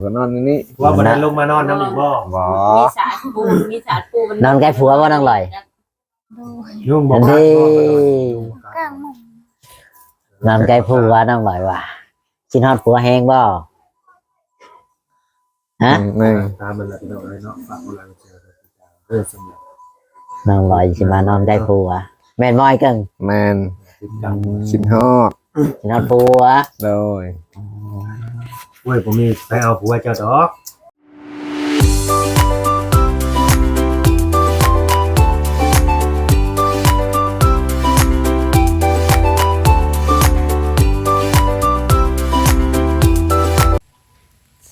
ก็นอนอยู่นี่ว่าบ่ได้ลงมานอนน้ำอีกบ่บ่มีสารปูนมีสารปูมันนอนใกล้ผัวบ่นางลอยยุ่งบ่อันกล้านี้กลางมุมนอนใกล้ผัวนางลอยว่ะชินฮอดผัวแห้งบ่ฮะหนึ่งตามมันละพี่น้องเลยเนาะฝากกำลังใจเออสำหรับนางลอยสิมานอนใกล้ผัวแม่นบ่ไอ้เกิงแมนติดตามคิดฮอดชินฮอดผัวโดย เว้ยผมมีไปเอาผัวเจ้าดอก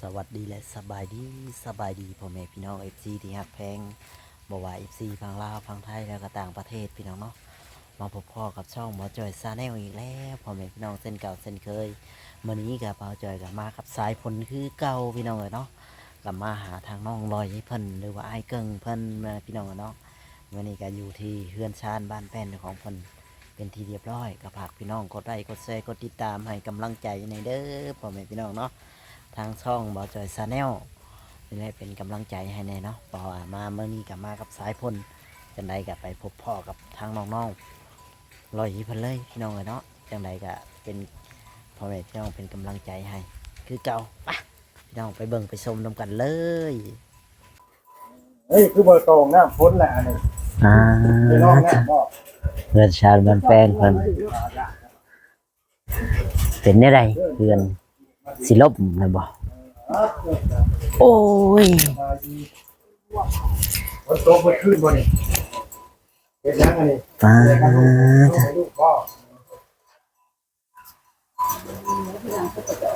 สวัสดีและสบายดีสบายดีพ่อแม่พี่น้อง FC ที่ฮักแพงบ่ว่า FC ฝั่งลาวฝั่งไทยแล้วก็ต่างประเทศพี่น้องเนาะมาพบพ่อกับช่องหมอจอยซาแนลอีกแล้วพ่อแม่พี่น้องเส้นเก่าเส้นเคย มื้อนี้กับหมอจอยกับมากับสายฝนคือเก่าพี่น้องเลยเนาะกลับมาหาทางน้องลอยให้เพิ่นหรือว่าไอ้เกิงเพิ่นมาพี่น้องเนาะวันนี้ก็อยู่ที่เฮือนชานบ้านแป้นของเพิ่นเป็นที่เรียบร้อยก็ฝากพี่น้องกดไลค์กดแชร์กดติดตามให้กำลังใจในเด้อพ่อแม่พี่น้องเนาะทางช่องบอจอยซาแนลนี่แหละเป็นกำลังใจให้แน่เนาะบอกว่ามาเมื่อนี้กับมากับสายพลจังใดกับไปพบพ่อกับทางน้องๆรอยเพิ่นเลยพี่น้องเลยเนาะจังใดก็เป็น พ่อแม่พี่น้องเป็นกำลังใจให้ คือเก่าไปพี่น้องไปเบิ่งไปชมนำกันเลยเฮ้ยคือเบอร์ตรงน้ำพ้นแหละอันนี้อ่าไปลองน้ำบ่เพื่อนชาติบ้านแป้งเพิ่นเป็นได้ไรเพื่อนสิลบนะบ่โอ้ยฝนตกเมื่อคืนบ่นี่เฮ็ดยังอันนี้ป้าให้ลูกพ่อ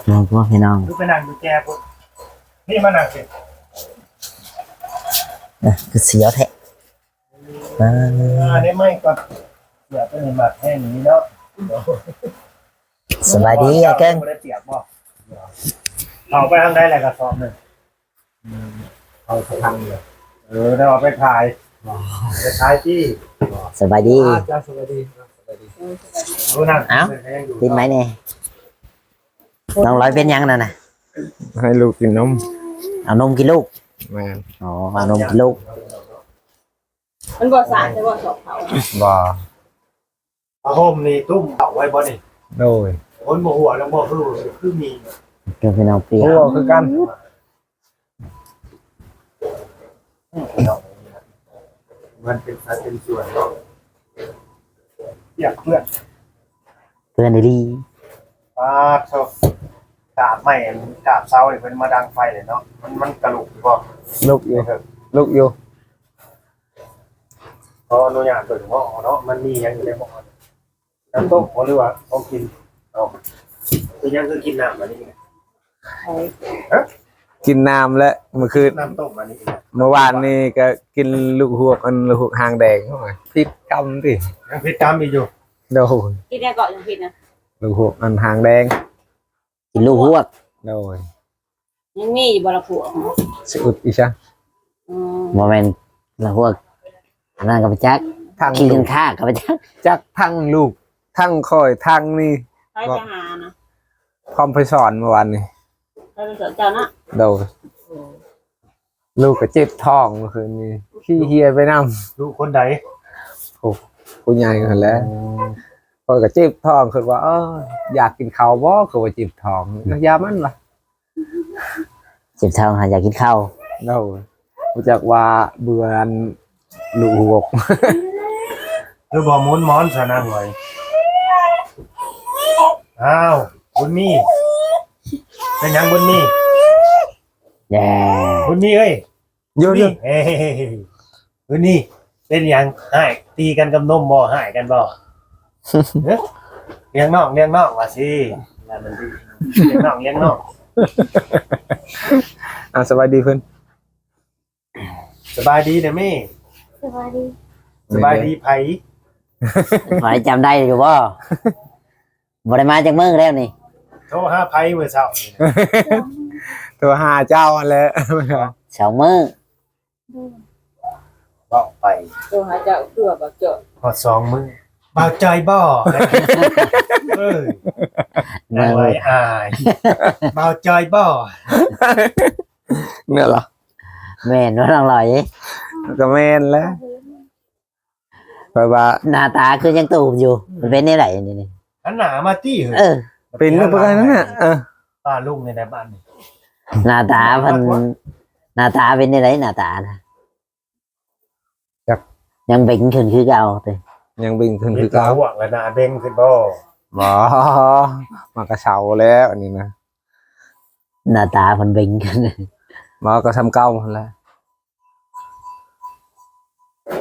น้องพวกพี่น้องคือไปนั่งอยู่แก่พุ่นนี่มานั่งสิเอ้ยคือเสียวแท้ป้าอันนี้ไม่ก่อนเสียเป็นหมักแห้งนี้เนาะสบายดีไอ้เก่งบ่ได้เปียกบ่เอาไปทางใดแหละกระสอบหนึงเอาไปทางเลยเออได้เอาไปขายไปขายที่สบายดีจ้าสวัสดีครับสวัสดีดูนั่งเอ้าติดไหมเนี่ย น้องร้อยเป็นยังนั่นน่ะให้ลูกกินนมเอานมกินลูกแมนอ๋อเอานมกินลูกมันบ่สารใช่บ่สอบเขาบ่ผ้าห่มนี่ตุ้มเอาไว้บ่นี่โดยคนบ่หัวแล้วบ่รู้คือมีเพื่อนพี่น้องเปลี่ยนโอ้คือกันมันเป็นสัดเป็นส่วนเนาะเปียกเพื่อนเพื่อนดี ปาดโซกาบไม้อันกาบเสานี่เพิ่นมาดังไฟเลยเนาะมันมันกระลุกอยู่บ่ลูกอยู่ลูกอยู่พออนุญาตเปิดหม้อเนาะมันมีหยังอยู่ในหม้อน้ำต้มบ่หรือว่าต้องกินเอาคือยังคือกินน้ำอันนี้ไงกินน้ำและเมื่อคืนน้ำต้มอันนี้ไงเมื่อวานนี่ก็กินลูกหวกอันลูกหวกหางแดงเข้ามาพริกกำสิยังพิษกรรมอีกอยู่โดยกินแน่เกาะยังผิดนะ ลูกหวกอันหางแดงๆกินลูกหวกโดยยังมีอยู่บ่ละผัวสุดอีช่ะอืมโมเมนต์ลูกหวกอันนั้นกับไปจักทั้งขี้ลูกักนข้ากับไปจักจักทั้งลูกทั้งคอยทั้งนี่ใครจะหานะพร้อมไปสอนเมื่อวานนี่ใครจะสอนเจ้านะโดยลูกก็เจ็บท้องเมื่อคืนนี้ขี้เฮียไปนำดูคนใดผู้ใหญ่กันแหล้วค อยก็เจ็บท้องคือว่าเอออยากกินข้าวบ่คือว่าเจ็บท้องก็ยามันล่ะเจ็บท้องหาอยากกินข้าวโดยรู้จักว่าเบื่ออันลูกหวกคือบ่มุนม้อนสนั่งไว้อ้าวบุญมีเป็นหยังบุญมีแย่บุญมีเอ้ยโยบุญโยมีเฮ้ยบุญมีเป็นหยังหายตีกันกับนมบ่หายกันบ่ เอ้ยเลี้ยงน้องเลี้ยงน้องว่าสิแล้วมันดีเลี้ยงน้องเลี้ยงน้องอะสบายดีเพิ่นสบายดีเด้อแม่สวัสดีสบายดีไผพอได้จำได้อยู่บ่บ่ได้มาจากเมืองแล้วนี่ โทรหาไผเมื่อเช้านี่นะตัวหาเจ้าอันแหล้วสองมือบอกไป ตัวหาเจ้าตัวบ่เจ้าพอดสองมื้อเบาใจบ่เออได้ไว้อายเบาใจบ่เนี่ยเหรอแม่นว่าน้องลอยก็แม่นแล้วไปว่าหน้าตาคือยังตูบอยู่มันเป็นได้ไหนนี่นี่อันหนามาตี้เหรเออ เป็นเรื่องประกันนั่นน่ะเออป้าลุงในในบ้านนี่หน้าตาเพันหน้าตาเป็นได้ไหนหน้าตานะยังเบ่งขึ้นคือเก่าเต้ยั งบินขึ้นมีคือตาเก่าหวังและหนาเด้งขึ้นบ่บ่มากระเช้าแล้วอันนี้นะหน้าตาเพันเบ่งขึ้นบ่ก็ทำเก่าหั่นแหล้ว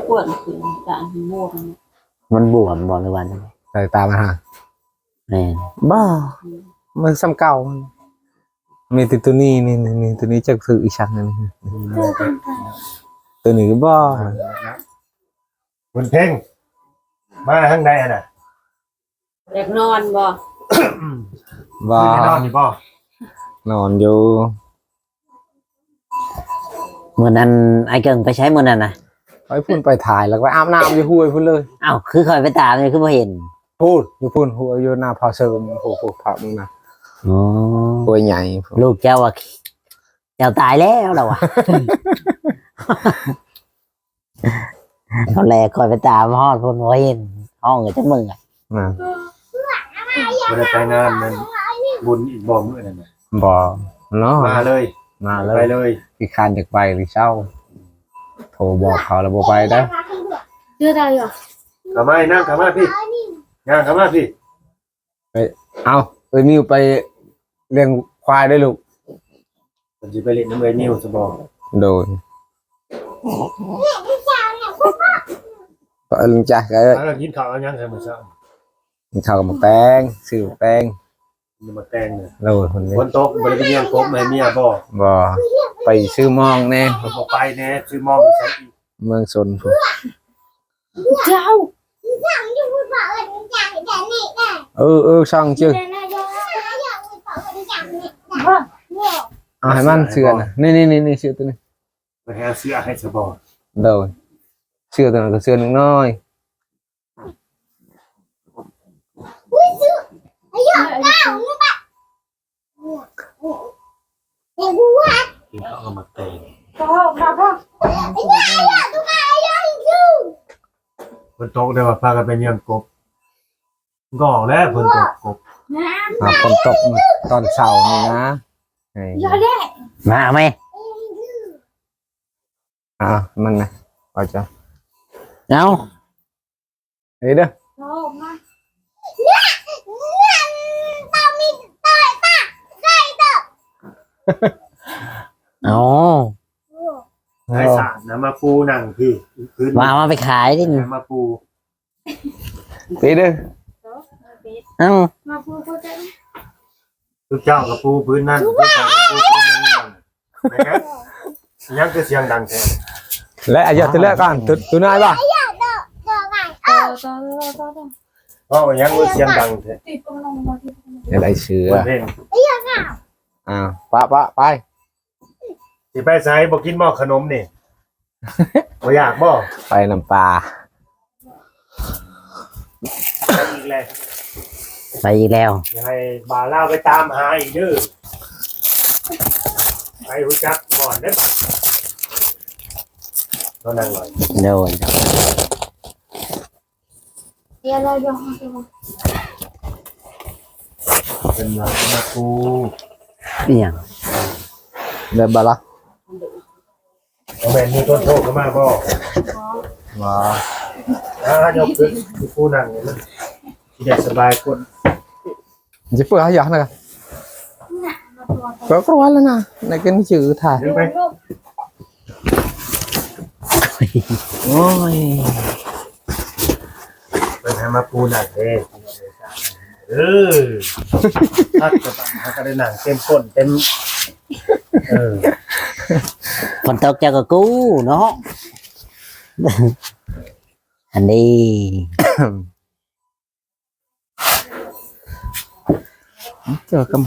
ปวดคือการม่วงมันบวมบ่ในวันนั้นใส่ตามมาหาแม่นบ่มันซ้ำเก่ามีแติตัวนี้นี่นี่นี่ตัวนี้จักซื้ออีกชั้นหนึงเจอกันค่ะตัวนี้ก็บ่คุณเพ่ง มาทางใดอะน่ะอยากนอนบ่บ่คืนนอนอยู่บ่นอนอยู่เมื่อนั้นไอ้เกิงไปใช้เมื่อนั้นนะไปพุ่นไปถ่ายแล้วก็ไปอาบน้ำอยู่ห้วยพุ่นเลยอ้าวคือคอยไปตามเลยคือพอเห็นพูดอยู่พุ่นหัวอยู่หน้าพอเสริมโอ้โหพระมึงนะอ๋อหัวใหญ่พุ่นลูกเจ้าว่าเจ้าตายแล้วเราอะ เขาแลคอยไปตามฮอดคนพอเห็นห้องกับจังมึงอะนะบ่ได้ไปงานมันบุญอีกบ่มื้อนั่นน่ะบ่เนาะมาเลยมาเลไปยเลยที่คานจากไปหรือเช่า โทรบอกเขาแล้วบ่ไปได้อเจอได้เหรอเข้ามาให้นั่งเข้ามาพี่นั่งเข้ามาพี่เอาเอ้ยมิวไปเลี้ยงควายได้ลูกผมสิไปเล่นน้ำเอ้ยนิวซะบ่โดย ก็เออลุงจ้ะก็ถ้าเรากินข้าวเอายังใส่มื้อเช้ากินข้าวกับหมกแตงซื้อหมกแตงอย่ามาแต่งเนี่ยโดยคนนี้ฝนตกบ่ได้ไปเลี้ยงกบมาให้เมียบ่บ่ไปซื้อมองแน่ผมบ่ไปแน่ซื้อมองใส่อีกเมืองชนพุ่นเจ้าเออเออช่างชื่อเจอหน้ายอเอาให้มันเชื่อนะนี่นี่นี่นี่เชื่อตัวนี้ไปหาเสื้อให้ซะบ่โดย เชื่อตัวนั้นก็เชื่อหนึ่งน้อยกินข้าวเอามาแต่งพ่อพ่อพ่อฝนตกได้ว่าพากันไปเลี้ยงกบก็ออกแล้วฝนตกกบน้อ่าฝนตกตอนเช้านี่นะไอ้ำยอได้มาไหมอ่ามันนะว่าจะ เอาเฮ้ยเด้อพ่อมาเอาให้สารนะมาปูนั่งพี่พื้นมาเอามาไปขายดิมาปูเฮ้ยเด้อเอ้ามาพูดพูดได้ทุกเจ้ากับปูพื้นนั่นทุกเจ้ากับปูพื้นนั่นนะครับยังคือเสียงดังแท้และอายุจะเลือกก่อนตัวตัวนายป่ะ ต่อต่อต่อต่อเพราะว่ายังคือเสียงดังแท้ติดตรงลงมาที่เดี๋ยวได้เชื้อเพ่งอ่าปะปะไปสิไปใส่บ่กินหม้อขนมนี่ บ่อยากบ่ไปน้ำปลาอีกแล้วไปอีกแล้ว อย่าให้บาล่าไปตามหาอีกเด้อไปรู้จักก่อนเด้อก็นั่งเลยโดน เดี๋ยวเรายอมเป็นมามาปูเปียงเดินบาละเอาแม่นมีต้นโทษเข้ามาบ่มาอ่ายกขึ้นมีปูนั่งนี่มันสิได้สบายคนจะเปิดให้ยักษ์นะก็กลัวแล้วนะในกันชื่อถ่ายเดินไปโอ้ยไปหา มาปูนั่งเด้เออถ้าจะถ้าก็ได้นั่งเต็มก้นเต็ม เออ ฝนตกเจ้าก็กู้เนาะ อันนี้เจอกัน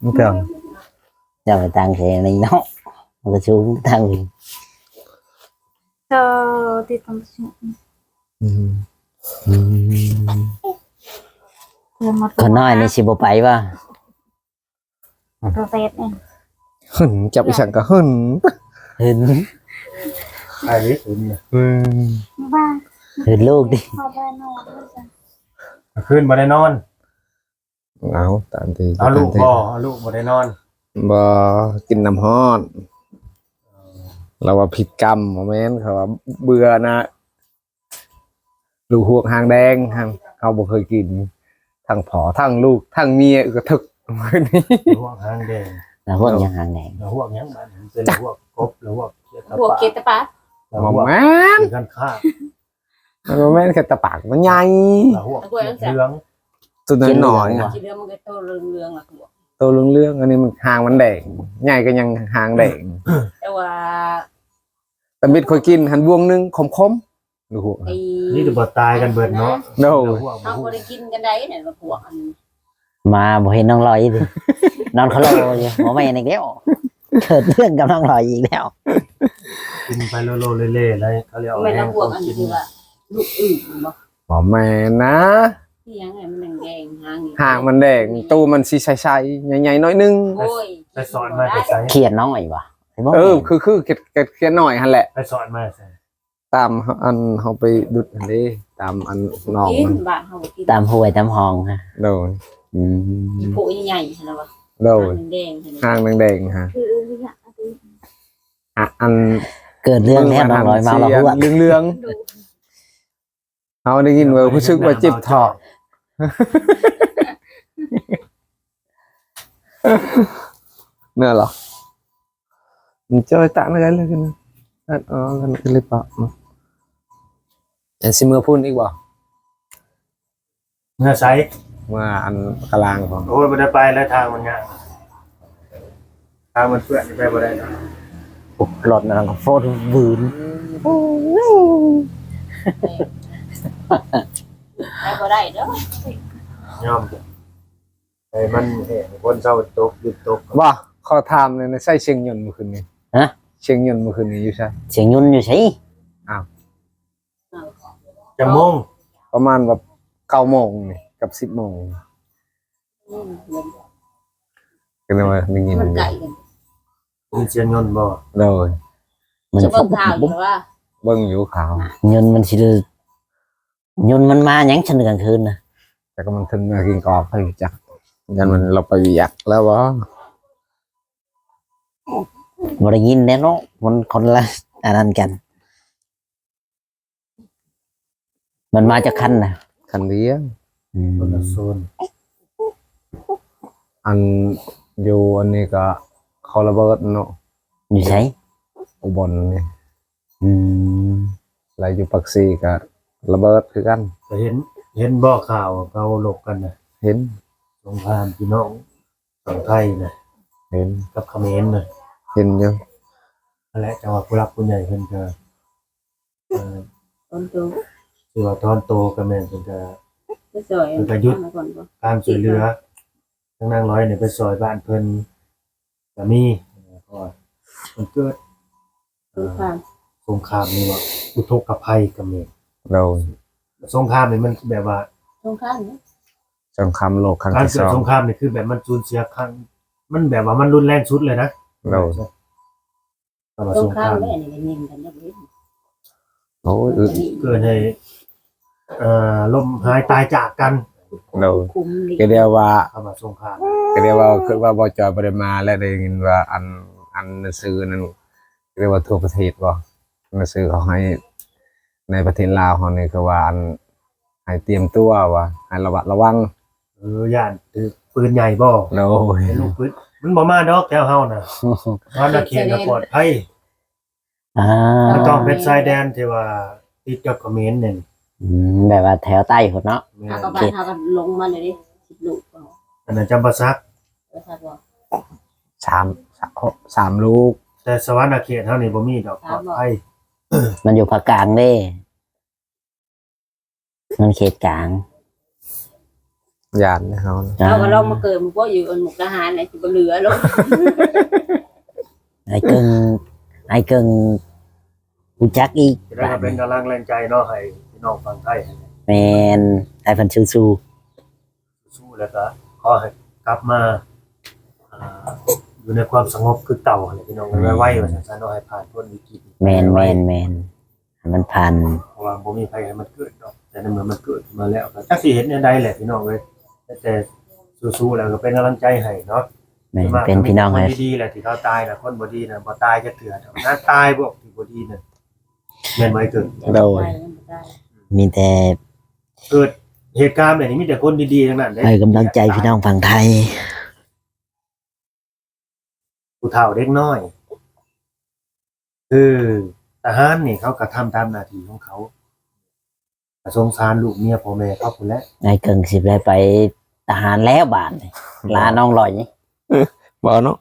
ไม่เจอเจ้าไปตังเสียนี่เนาะมันก็ชูงทางนี้ต่อติดตรงอืม เพื่อนมาคนน้อยนี่สิบ่ไปว่าตัวเซฟเนี่ยหึ่นจับอีสังก็หึ่นเห็นไอ้ลิคุณน่ะอืมบ้าเห็นลูกดิพอไปนอนด้วยจ้ะคืนบ่ได้นอน เอาตามที่เอาลูกตมที่บ่เอาลูกบ่ได้นอนบ่กินน้ำฮ้อนเราว่าผิดกรรมโมเมนต์เขาว่าเบื่อนะ ลูกหวกหางแดงหางเขาบ่เคยกิน ทั้งผอทั้งลูกทั้งเมียก็ทึกมื้อนี้หัวกหางแดงแล้วพวกยังหางแดงแล้วหัวกหยังมันเป็นหัวกกบหรือหัวกเขียดตะพวกปะเกตตะปะแล้วบ่หัวกแม่นคือกันข้ามันบ่แม่นแค่ตะปากมันใหญ่แล้วหัวกเหลืองตัวน้อยๆอะทีเดียวมันก็โตเรื่องๆล่ะพวกตัวเรื่องๆอันนี้มันหางมันแดงใหญ่ก็ยังหางแดงแต่ว่าแต่มิดเคยกินหันบวงหนึงขมๆ ลูกหวกไอ้นี่จะบ่ตายกันเบิดเนาะโน่แล้วหัวกบ่เฮาฮู้บ่ได้กินกันได้เนี่ยว่าพวกอันมาบ่เห็นน้องลอยดิ นอนเขาโลอยู่บ่แม่นอีกแล้วเกิดเรื่องกับน้องลอยอีกแล้ว กินไปโลๆเล่ๆแล้วเขาเรียกเอาแม่นแห้งพวต้กมอันกินที่ว่าลูกอื่นบ่บ่แม่นนะ ที่ยังไงมันแดงๆหางหางมันแดงตู้มันสีใสๆใหญ่ๆน้อยนึง โอ้ยไปสอนมาแต่ใส่เครียดน้องอีกว่ะไบ่เออแม่นคือคือเกเกเขียนหน่อยหั่นแหละ ไปสอนมาใส่ ตามอันเฮาไปดุดอันนี้ตามอันนอกกิมันนบ้านเฮาบ่กินตามห้วยตามห้องฮะโดยอืมพวกใหญ่ๆแล้วว่าโดยแดงๆหั่นหางแดงๆฮะคืออยากตีอะอันเกิดเรื่องแล้วน้องลอยมาเราพูดเรื่องเรื่องดูๆเฮาได้ยินว่ารู้สึกว่าเจ็บท้องเนื้อเหรอมันเจอตะอะไรเลยกันนะอันอ๋อกันเลยปะ อันสิมือพุ่นอีกบ่เนื้อใสว่าอันกลางของโอ้ยบ่ได้ไปแล้วทางมันง่ายทางมันเปื้อนไปบ่ได้นะรถนั่นก็โฟดวืนได้บ่ได้เด้อยอมไอ้มันเห็นคนเศร้าตกหยุดตกว่าขอถามเลยนะใช่เชียงยนต์เมื่อคืนนี้ฮะเชียงยนต์เมื่อคืนนี้อยู่ใช่เสียงยุ่นอยู่ใช่ จะมงประมาณแบบเก้าโมงนี่กับสิบโมงอืมก็เลยว่าได้ยินมันไก่กันมีเสียงยนต์บ่เลยมันจะเบิ่งข่าวอยู่ว่าเบิ้งอยู่ขาว ยนต์มันสิดื้อยุนมันมาหยังฉันกลางคืนนะแต่ก็มันถึงมากินกอกให้จักยันมันเราไปอยากแล้ววะบ่ได้ยินแน่เนาะมันคนละอันนั้นกัน มันมาจากคันนะคันเดียวอืมคนละโซนอันอยู่อันนี้ก็เขาระเบิดเนาะอยู่ใช่อุบลนี่อืมอะไรอยู่ปักซีก็ระเบิดคือกันจะเห็น เห็นบ่ข่าวเขาหลบกันนะเห็นสงครามพี่น้องฝั่งไทยนะเห็นกับเขมรนะเห็นอยู่นั่นแหละจังหวะผู้รักผู้ใหญ่เพิ่นก็เอ่อต้นตัว คือว่าทอนโตกันแม่นเพิ่นก็จะสวยมาก่อนบ่การช่วยเหลือทั้งนางร้อยเนี่ยไปซอยบ้านเพิ่นก็มีเพราะว่ามันเกิดคือความสงครามนี่ว่าอุทกภัยกับเมนเราสงครามนี่มันแบบว่าสงครามเนี่ยสงครามโลกครั้งการที่เกิสดองสงครามนี่คือแบบมันสูญเสียครั้งมันแบบว่ามันรุนแรงสุดเลยนะเราคำว่าสสงงคครารามมแม่นี่เน้นกันเด้อเว้ยโอ้ยอึดเกิดให้ เอ่อล่มหายตายจากกันเราคุมดีก็เดียวว่าคำว่าสงครามก็เรียกว่าคือว่าบจปริมาและได้ยินว่าอันอันหนังสือนั้นเรียกว่าทั่วประเทศบ่หนังสือเขาให้ในประเทศลาวเขานี่คือว่าอันให้เตรียมตัวว่าให้ระวัดระวังเออย่านถือปืนใหญ่บ่โอ้ยเป็นลูกปืนมันบ่มาดอกแถวเฮาน่ะวันนาเขตน่ะปลอดภัยอ่ามันต้องเป็นชายแดนที่ว่าติดกับเขมรนี่ อืมแบบว่าแถวใต้คนเนาะแม่หานกับบ้านหากันลงมาเลยดิสิบลูกบ่อันนั้นจำปาสักแล้วถ้าว่าสามสามสามลูก แต่สวรรค์เขตเท่านี้บ่มีดอกปลอดภัยมันอยู่ภาคกลางเด้ มันเขตกลางยานนะเขาอ่าเราก็ลองมาเกิดมันก็อยู่อันหมุกทหารไหนสิบ่เหลือลงไอ้เกิงไอ้เกิงกูจักอีกจะได้มาเป็นกำลังแรงใจเนาะให้พี่ น้องฝั่งไทยแมแมนไอ้เพันชูซูสู้แล้วก็ขอให้กลับมาอ่าอยู่ในความสงบคือเต่าอะไรพี่น้องไว้ๆว่าซั่นซะเนาะให้ผ่านพ้นวิกฤตแมนแมนแมนให้มันผ่านเพราะว่าบ่มีใครให้มันเกิดดอกแต่ในเมื่อมันเกิดมาแล้วก็จักสิเห็นเนี่ยใดแหละพี่น้องเว้ยแต่แต่สู้ๆแล้วก็เป็นกำลังใจให้เนาะ แมนเป็นพี่น้องคให้นดีๆแหละที่เขาตายนะคนบ่ดีนะบ่ตายจะเถื่อนน่าตายพวกที่บ่ดีน่ะเรียนไว้เกิดโดย มีแต่เกิดเหตุการณ์แบบนี้มีแต่คนดีๆทั้งนั้นเด้ให้กำลังใจพี่น้องฝั่งไทย ผู้เฒ่าเด็กน้อย คือทหารนี่เขาก็ทำตามหน้าที่ของเขาก็สงสารลูกเมียพ่อแม่เขาพุ่นแหละไอ้เกิงสิบได้ไปทหารแล้วบาทนี่ลาน้องลอยนี่บ่เนาะ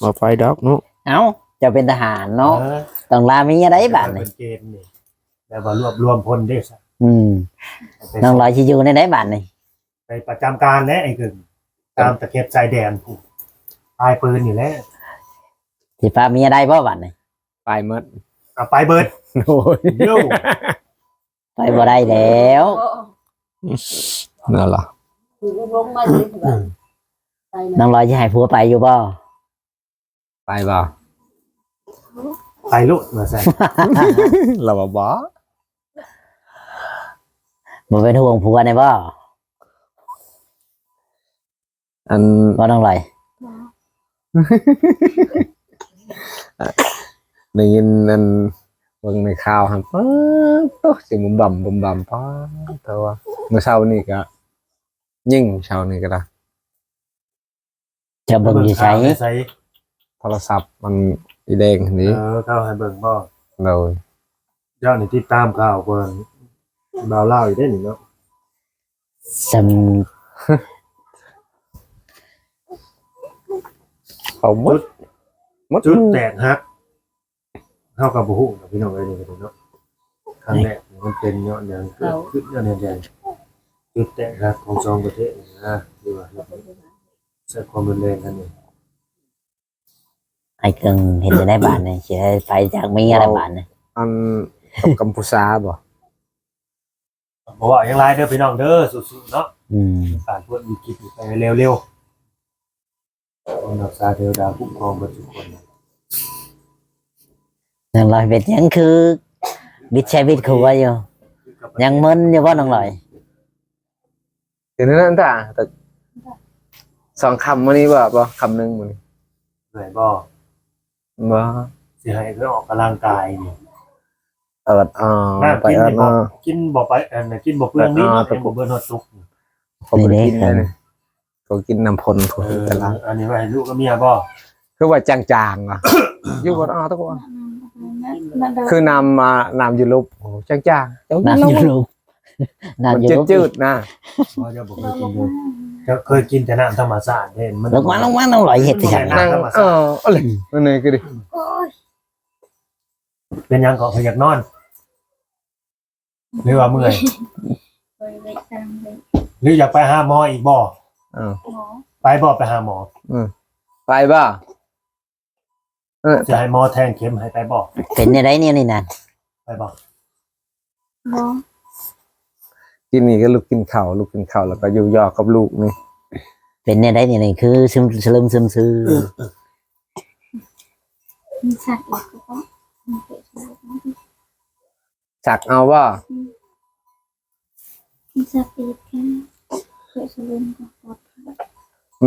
บ่ไปดอกเนาะเอ้าจะเป็นทหารเนาะเออต้องลามีอะไรบาทนี่เป็นเกณฑ์นี่ แล้วว่ารวบรวมพลได้ซะอืมน้องลอยชิอยู่ในไหนบาทนี่ไปประจำการแนะไอ้กึ่งตามตะเข็บชายแดนผู้ตายปืนนี่แหละสิฟ้ามีอะไรบ่บาทนี่ไปหมดเอาไปเบิดโอ้ยโย่ไปบ่ได้แล้วนั่นล่ะถูกลงมาเลยถูกไปน้องลอยจะให้ผัวไปอยู่บ่ไปบ่ไปลุกมาใส่เรา บ่บ่บ่เป็นห่วงผัวในบ่อันบ่น้องลอยได้ยินอันเบิ่งในข่าวหั่นป๊าดโตสิบุมบ่ำบุมบ่ำป๊าดแต่ว่าเมื่อเช้านี่ก็ยิ่งเช้านี่ก็ได้จะเบิ่งอยู่ไสใส่โทรศัพท์มันอีแดงเอนี้อเข้าให้เบิ่งบ่โดยยอดนี่ติดตามข่าวเบิ่ง ดาวเล่าอยู่ได้นี่เนาะสำเขาหมดหมดจุดแตกฮักเข้ากับบ่ฮู้กับพี่น้องเอ้ยนี่ก็ได้เนาะครั้งแรกมันเป็นยอดอย่างเกิดขึ้นยอดอย่างใหญ่จุดแตกฮักของสองประเทศนี่นะดีว่าใช้ความรุนแรงกันนี่ไอ้เกิงเห็นอยู่ในบาทนี่สิให้ไปจากมีอะไรบาทนี่อันกับกัมพูชาบ่ บ่ว่าอย่างไรเด้อพี่น้องเด้อสู้ๆเนาะอืมผ่านพ้นวิกฤตไปเร็วๆคนรักษาเทวดาคุ้มครองประชาชนน้องลอยเป็นหยังคือบิดใช้บิดครัวอยู่ยังมึนอยู่บ่น้องลอยเดี๋ยวนั้นจ้ะแต่สองคำมื้อนี้บ่บ่คำหนึงมื้อนี้เหนื่อยบ่บ่สิให้เพื่อออกกำลังกายนี่ เอิดอ่าน้าไปกินเอินี่ดบ่อ่ากินบ่ไปเอันน่ะกินบ่เปลืองนี่อ่าเป็นบ่เบิ่นฮอดตุกผมบ่ได้กินเลยนี่ก็กินน้ำพลพุ่นเออแต่ละอันนี้ไว้ให้ลูกกับเมียบ่คือว่าจางๆอะอยู่บ่อ่าตะกอนนั่นเด้อคือนำมานำอยู่ลุบโอ้จางๆเจ้าน้ำลองยู่ลูกมันน้ำอยู่ลูกจืดๆนะบ่จะบ่เคยกินเลยจะเคยกินแต่น้ำธรรมชาติเห็นมันลงมาลงมาน้องลอยเฮ็ดที่จังนั่งเอออะไรนั่นนี่ก็ดิโอ้ยเป็นหยังก็อยากนอน หรือว่าเมื่อยไปไปตามเลยหรืออยากไปหาหมออีกบ่อ้าวหมอไปบ่ไปหาหมอไปบ่เออจะให้หมอแทงเข็มให้ไปบ่เป็นในไรเนี่ยนี่นั่นไปบ่หมอกินนี่ก็ลูกกินข้าวลูกกินข้าวแล้วก็อยู่ยอกกับลูกนี่เป็นในไรเนี่ยนี่คือซึมสลึมซึมซื้อมีสัตว์อีกก็ต้อง สักเอาบ่มีสัตว์อีกแค่เกศเล่นก็ปลอดภัย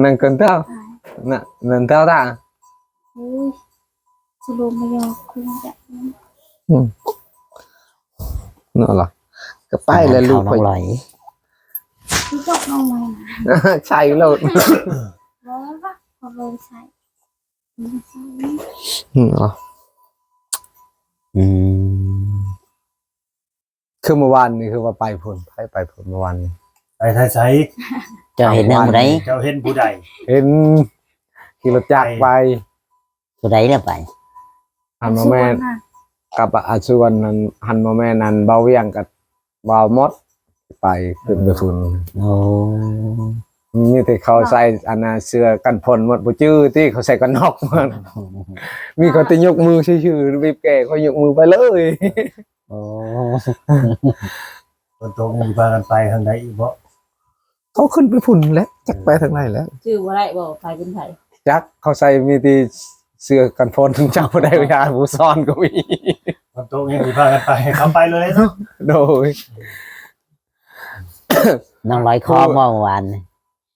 นั่นเกินเท่าตายน่ะนั่นเท่าตาโอ้ยสโลมไม่ยอมคืนจากนั้นนั่นเหรอก็ไปแล้วลูกน้ไปองลอยที่ก็เอามาใช่แล้วร้อยปะพอเลยใส่ไม่ใส่อืมเหรออืม คือเมื่อวานนี่คือว่าไปพุ่นไปไปพุ่นเมื่อวานนี่ไปไทยไสเจะเห็นเรื่องไรเจ้าเห็นผู้ใดเห็นขี่รถจักรไปตัวใดเนี่ยไปหันมาแม่กับอาชวนนั้นหันมาแม่นั้นเบาเวียงกับเบามด ไปขึ้นไปพุ่นโอ้มีแต่เขาใส่อันน่ะเสื้อกันฝนหมดบ่จื้อที่เขาใส่กันนอกหมันมีเขาแติยกมือชื่อๆบีบแก่เขายกมือไปเลย โอ้คนโตยังมีพากันไปทางใดอีกบ่เขาขึ้นไปพุ่นแล้วจักไปทางไหนแล้วชื่อว่าไรบอกใครเป็นไผจักเขาใส่มีที่เสื้อกันฝนถึงเจ้าได้ยาผู้ซ่อนก็มีคนโตยังมีพากันไปเขาไปเลยเนาะโดยน้องร้อยคอเมื่อวานนี่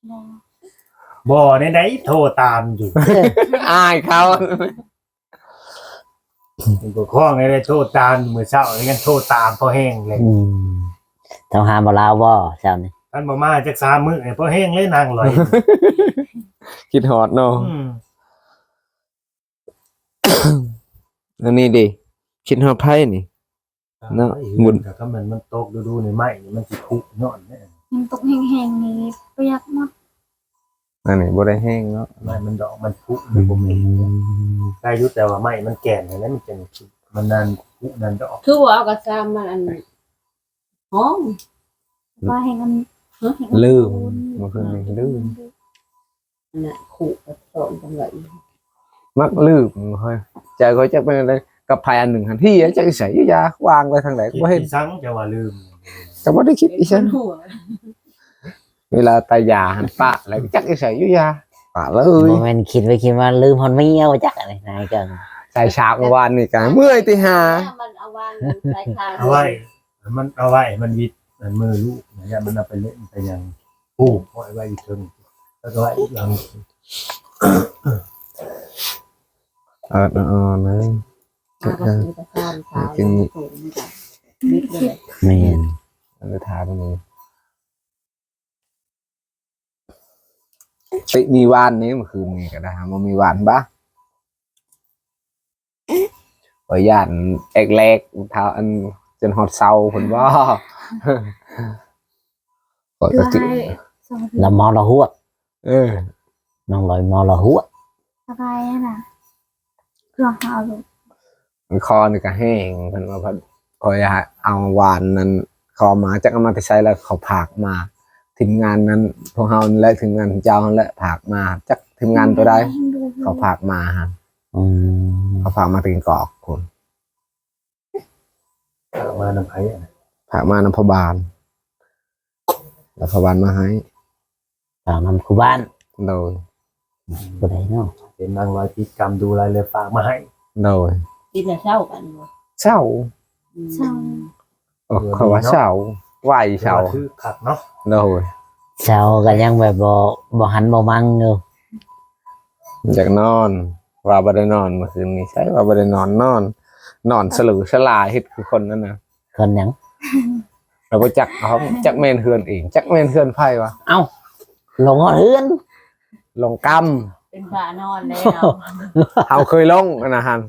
บ่บ่ในไหนโทรตามอยู่อายเขา ก็ข้องไงได้โทรตามมื้อเช้ายังโทรตามพอแห้งเลยอืมทำหาบ่ลาวบ่เจ้านี่ท่านบ่มาจักสามมื้อเนี่ยพอแห้งเลยนางลอยคิดฮอดเนาะอืมอันนี้ดิคิดฮอดไพ่นี่ เนาะหมุนแต่ถ้ามันมันตกดูๆในไม้นี่มันสิคุย้อนเนี่ยยังตกแห้งๆนี่เปียกหมด อันนี้บ่ได้แห้งเนาะไม้มันดอกมันคุอยู่บ่มีได้อยู่แต่ว่าไม้มันแก่นอย่างนั้นมันจะมันนานคุนานดอกคือว่าเอากระซามมันอันหอมว่าแห้งกันลืมเมื่อคืนนี้ลืมอันน่ะขู่กระสอนกันไว้มักลืมเฮ้ยใจก็จักเป็นอะไรกับภัยอันหนึ่งหันที่จักใส่ยาวางไปทางไหนก็คิดบ่เห็นที่ซังจะว่าลืมก็บ่ได้คิดอีเป็ฉันนหัว เวลาตายาหันปะแล้วจักใส่ยาปะเลยบ่แม่นคิดไว้คิดว่าลืมฮอนไม่เอาจักอะไรนายเกิงใส่ฉากเมื่อวานนี่กันเมื่อยตีหามันเอาวางใส่คางเอาไว้ มันเอาไว้ มันวิดมันมือลูกเนี่ยมันเอาไปเล่นไปยังผู้ปล่อยไว้อีกเทึงแล้วก็ไว้อีกหลังเออเออนะเอากระสีกระซามขาวถูกมันจะมิดเลยแม่นอันนี้ถามมึง ติมีวานนี้เมื่อคืนนี้ก็ได้ฮะมันมีวานปะขอยย่านแอกแรกเท้าอันจนหอดเซาคนว่าก็คือติให้สองทีละมอละหัวเออน้องร้อยมอละหัวสบายน่ะเครื่องหาลูกมันคอนี่ก็แห้งเพิ่นว่าเพิ่นคอยเอาวานนั้นคอมาจากเอามาที่ใช้แล้วเขาผากมา ทีมงานนั้นพวกเฮานี่แหละทีมงานเจ้านั่นแหละผากมาจักทีมงานตัวใดเขาผากมาฮะอืมเขาผากมาถึงกอกคนเอามานำไผ่อะนะผากมานำพบาลแล้วพบาลมาให้ฝากนำคู่บ้านโดยบ่ได้เนาะเป็นนางร้อยพิกรรมดูรายเลยฝากมาให้โดยที่จะเช่ากันบ่เช้าเศร้า เออเขาว่าเช้า ไหวเช้าถือขัดเนาะโดยเช้าก็ยังแบบบ่บ่หันบ่มังอยู่อยากนอน ว่าบ่ได้นอนเมื่อคืนนี้ใช่ว่าบ่ได้นอนนอน นอนสลือสลายเฮ็ดคือคนนั้นนะคนหยังเราก็จักเขาจักแมนเฮือนเองจักแมนเฮือนไพ่วะเอ้าลงฮอดเฮือนลงกเป็นบ้านอนแล้วำเขาเคยลงอันนะฮัน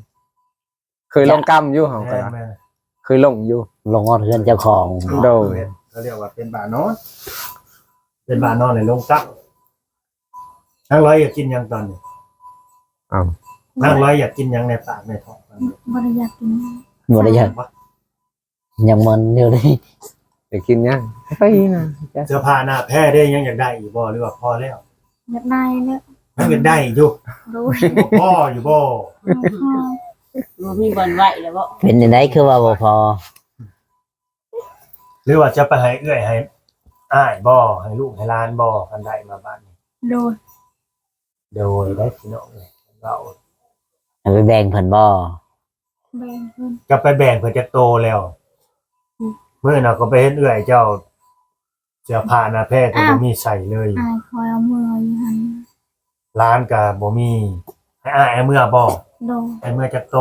เคยลงกำอยู่เขาก็แม่ว่าแม่ เคยลงอยู่ ลงฮอดเฮือนเจ้าของโดยเขาเรียกว่าเป็นบานอน เป็นบานอนเลยลงตักนางร้อยอยากกินหยังตอนนี้อ้าวนางร้อยอยากกินหยังในปากในท้องตอนนี้บริยากกินบ่ได้ยังยังมันอยู่เลยจะกินยังไปนะเสื้อผ้าหน้าแพ้ได้ยังอยากได้อีกบ่หรือว่าพอแล้วอยากได้เนี่ยยังอยากได้อีกอยู่รู้บ่พ่ออยู่บ่ พ่อรู้มีบอลไหวแล้วบ่เป็นจังไดคือว่าบ่พอ หรือว่าจะไปให้เอื้อยให้อ้ายบ่ให้ลูกให้หลานบ่กันได้มาบ้านนี้โดยโดยได้พี่น้องเลยเราเอาไปแบ่งเพิ่นบ่แบ่งเพิ่นจะไปแบ่งเพื่อจะโตแล้วเมื่อน่ะก็ไปเห็นเอื้อยเจ้าเสื้อผ้าหน้าแพ้ก็บ่มีใส่เลย อายคอยเอามืออยู่หันร้านก็บ่มีให้อ้ายให้เมื่อบ่ โดยให้เมื่อจะโต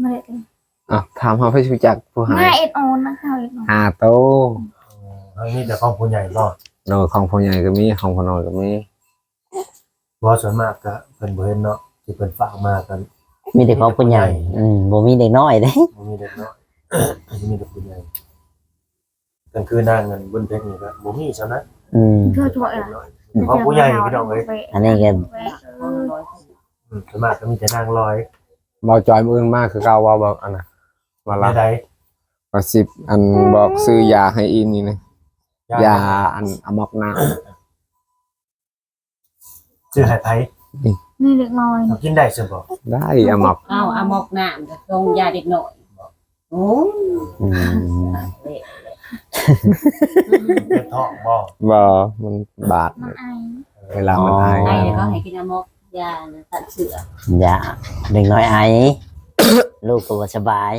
ไม่ได้เลยอะถามเขาไปชูจักผู้หาง่ายยเอ็ดโอนนะเขาเอ็ดโอนหาโตทั้งนี้แต่ของผู้ใหญ่บ่โนของพ่อใหญ่ก็มีของพ่อน้อยก็มีบ่ส่วนมากก็เพิ่นบ่เห็นเนาะที่เพิ่นฝากมากันมีแต่ของผู้ใหญ่ อืมบ่มีเด็กน้อยเด้ บ่มีเด็กน้อยมีแต่ผู้ใหญ่กลางคืนนั่งกันบนเพชรนี่ก็บ่มีเท่านั้นอืม เธอถอยเด็กอะน้อยของผู้ใหญ่พี่น้องเอ้ยอันนี้ก็ อืมส่วนมากก็มีแต่นางลอยบอจอยมืออนมากคือเก่าว่าบอกอันน่ะมาละไม่ได้ว่าสิบอันบอกซื้อยาให้อินนี่นะยาอันอมอกนาชื่อให้ไผนี่เด็กน้อยเอากินได้ซั่นบ่ได้อมอกเอาอามอกน้ำจะทรงยาเด็กหน่อยโอ้อืมเละเจ็บท้องบ่บ่มันบาดมันไอเวลามันไอไอ้เดี๋ยวก็ให้กินน้ำมก ยาตัดเสืออย่าเด็กน้อยไอ ลูกก็บ่สบาย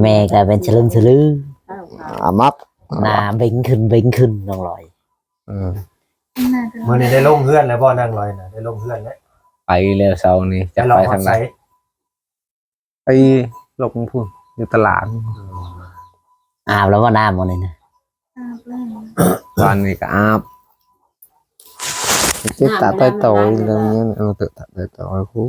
แม่ก็เป็นฉลึมฉลือข้าวขาวอามับหน้าเบ่งขึ้นเบ่งขึ้นน้องลอยเออน่าจะมื้อนี้ได้ลงเฮือนแล้วบ่นั่งลอยน่ะได้ลงเฮือนแล้วไปแล้วเช้านี้จะได้ลองไปฮอทาดงไหไสนไปลงพุ่นอยู่ตลาดอาบแล้วว่าน้ำมันเลยนะอาบแล้ววันนี้ก็อาบ เจ็บตาต้อยโตอีกแล้วเนี้ยเออเตะตาต้อยโตไอ้ครู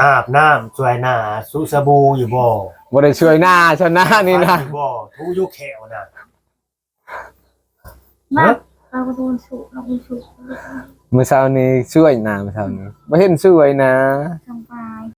อาบน้ำช่วยหน้าสุสบู่อยู่บ่บ่ได้ช่วยหน้าชนะนี่นะอยู่บ่ทูอยู่แขวน่ะมาเราก็โดนฉุเราก็ฉุเมื่อเช้านี้ช่วยหน้าเมื่อเช้านี้บ่เห็นช่วยนะ สบาย